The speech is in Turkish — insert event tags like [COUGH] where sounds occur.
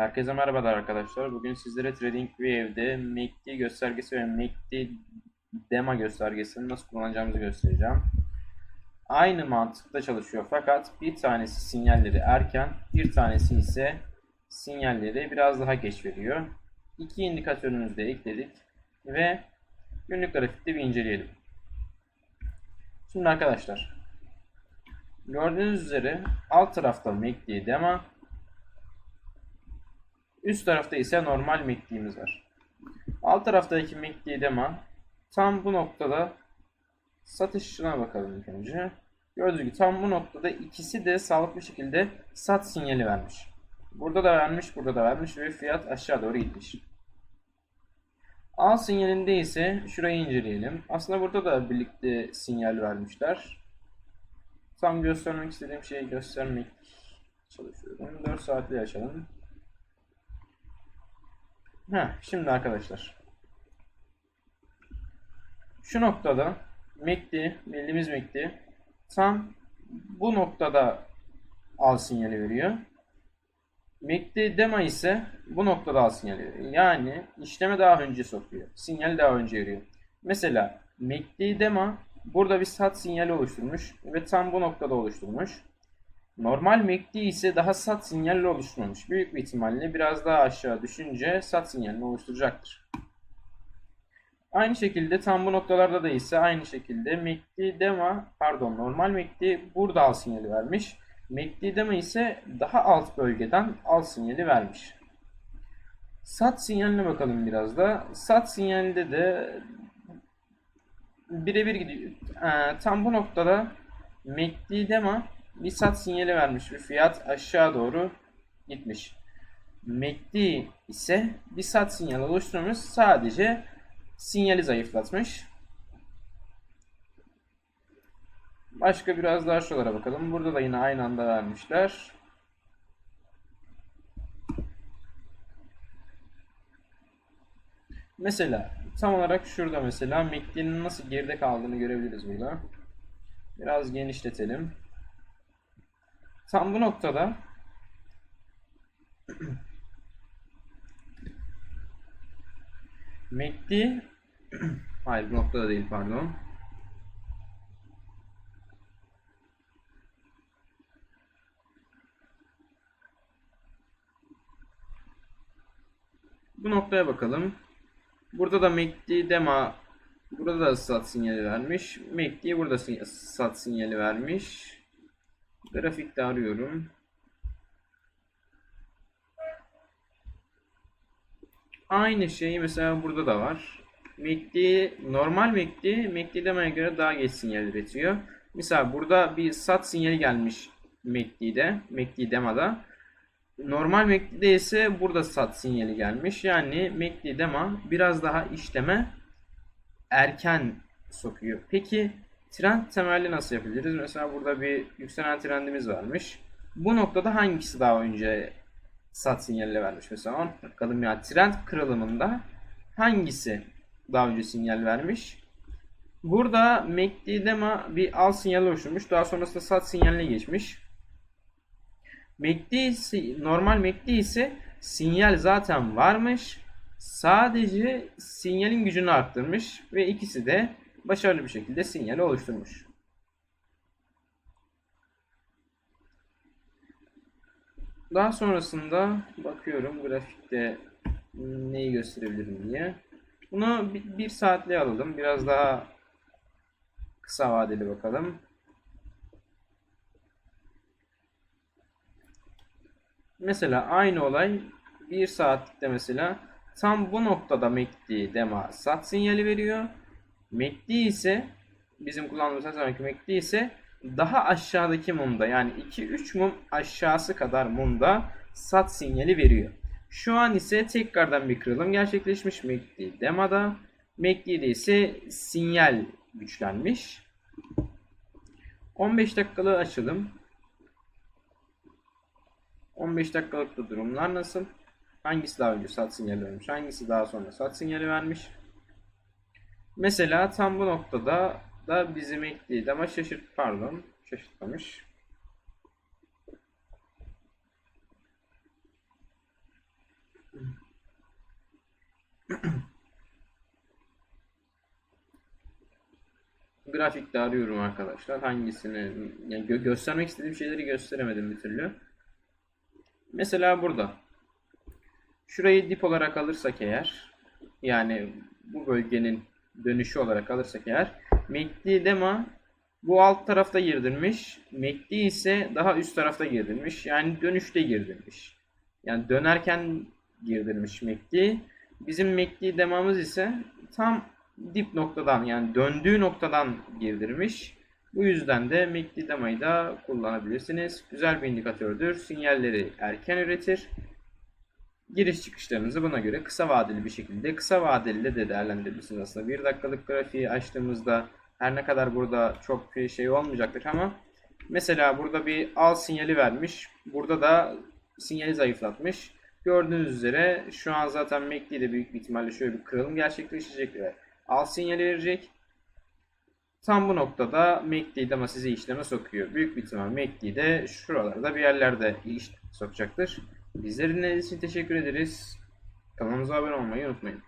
Herkese merhabalar arkadaşlar. Bugün sizlere TradingView'de MACD göstergesi ve MACD Dema göstergesini nasıl kullanacağımızı göstereceğim. Aynı mantıkta çalışıyor fakat bir tanesi sinyalleri erken, bir tanesi ise sinyalleri biraz daha geç veriyor. İki indikatörümüzü de ekledik ve günlük grafikte bir inceleyelim. Şimdi arkadaşlar gördüğünüz üzere alt tarafta MACD Dema, Üst tarafta ise normal MACD'miz var. Alt taraftaki MACD dema tam bu noktada satışına bakalım ilk önce. Gördüğünüz gibi tam bu noktada ikisi de sağlıklı şekilde sat sinyali vermiş. Burada da vermiş, burada da vermiş ve fiyat aşağı doğru gitmiş. Al sinyalinde ise şurayı inceleyelim. Aslında burada da birlikte sinyal vermişler. Tam göstermek istediğim şeyi göstermek çalışıyorum. 4 saatli açalım. Heh, şimdi arkadaşlar. Şu noktada MACD, bildiğimiz MACD tam bu noktada al sinyali veriyor. MACD dema ise bu noktada al sinyali veriyor. Yani işleme daha önce sokuyor. Sinyal daha önce veriyor. Mesela MACD dema burada bir sat sinyali oluşturmuş ve tam bu noktada oluşturmuş. Normal MACD ise daha sat sinyalli oluşturmamış. Büyük bir ihtimalle biraz daha aşağı düşünce sat sinyalini oluşturacaktır. Aynı şekilde tam bu noktalarda da ise aynı şekilde MACD dema pardon normal MACD burada al sinyali vermiş. MACD dema ise daha alt bölgeden al sinyali vermiş. Sat sinyaline bakalım biraz da. Sat sinyalinde de birebir gidiyor. Ee, tam bu noktada MACD dema bir sat sinyali vermiş ve fiyat aşağı doğru gitmiş. MACD ise bir sat sinyali oluşturmuş. Sadece sinyali zayıflatmış. Başka biraz daha şuralara bakalım. Burada da yine aynı anda vermişler. Mesela tam olarak şurada mesela MACD'nin nasıl geride kaldığını görebiliriz burada. Biraz genişletelim. Tam bu noktada [CLEARS THROAT] MACD [CLEARS THROAT] hayır bu noktada değil pardon. Bu noktaya bakalım. Burada da MACD dema burada da sat sinyali vermiş. MACD burada sat sinyali vermiş. Grafikte arıyorum. Aynı şey mesela burada da var. MACD, normal MACD, MACD demeye göre daha geç sinyal üretiyor. Mesela burada bir sat sinyali gelmiş MACD'de, MACD demada. Normal MACD'de ise burada sat sinyali gelmiş. Yani MACD dema biraz daha işleme erken sokuyor. Peki Trend temelli nasıl yapabiliriz? Mesela burada bir yükselen trendimiz varmış. Bu noktada hangisi daha önce sat sinyali vermiş? Mesela bakalım ya trend kırılımında hangisi daha önce sinyal vermiş? Burada MACD bir al sinyali oluşturmuş. Daha sonrasında sat sinyaline geçmiş. MACD normal MACD ise sinyal zaten varmış. Sadece sinyalin gücünü arttırmış ve ikisi de başarılı bir şekilde sinyali oluşturmuş. Daha sonrasında bakıyorum grafikte neyi gösterebilirim diye. Bunu bir saatli alalım. Biraz daha kısa vadeli bakalım. Mesela aynı olay bir saatlikte mesela tam bu noktada MACD dema sat sinyali veriyor. MACD ise bizim kullandığımız her zamanki MACD ise daha aşağıdaki mumda yani 2-3 mum aşağısı kadar mumda sat sinyali veriyor. Şu an ise tekrardan bir kırılım gerçekleşmiş MACD demada. MACD'de ise sinyal güçlenmiş. 15 dakikalık açılım. 15 dakikalık durumlar nasıl? Hangisi daha önce sat sinyali vermiş? Hangisi daha sonra sat sinyali vermiş? Mesela tam bu noktada da bizim ilk değil ama şaşırt pardon şaşırtmamış. [CLEARS THROAT] Grafikte arıyorum arkadaşlar hangisini yani gö göstermek istediğim şeyleri gösteremedim bir türlü. Mesela burada. Şurayı dip olarak alırsak eğer yani bu bölgenin dönüşü olarak alırsak eğer MACD dema bu alt tarafta girdirmiş. MACD ise daha üst tarafta girdirmiş. Yani dönüşte girdirmiş. Yani dönerken girdirmiş MACD. Bizim MACD demamız ise tam dip noktadan yani döndüğü noktadan girdirmiş. Bu yüzden de MACD demayı da kullanabilirsiniz. Güzel bir indikatördür. Sinyalleri erken üretir. Giriş çıkışlarınızı buna göre kısa vadeli bir şekilde kısa vadeli de değerlendirebilirsiniz aslında. Bir dakikalık grafiği açtığımızda her ne kadar burada çok bir şey olmayacaktır ama mesela burada bir al sinyali vermiş. Burada da sinyali zayıflatmış. Gördüğünüz üzere şu an zaten MACD'de büyük bir ihtimalle şöyle bir kırılım gerçekleşecek ve al sinyali verecek. Tam bu noktada MACD ama sizi işleme sokuyor. Büyük bir ihtimal MACD de şuralarda bir yerlerde iş sokacaktır. Bizleri dinlediğiniz için teşekkür ederiz. Kanalımıza abone olmayı unutmayın.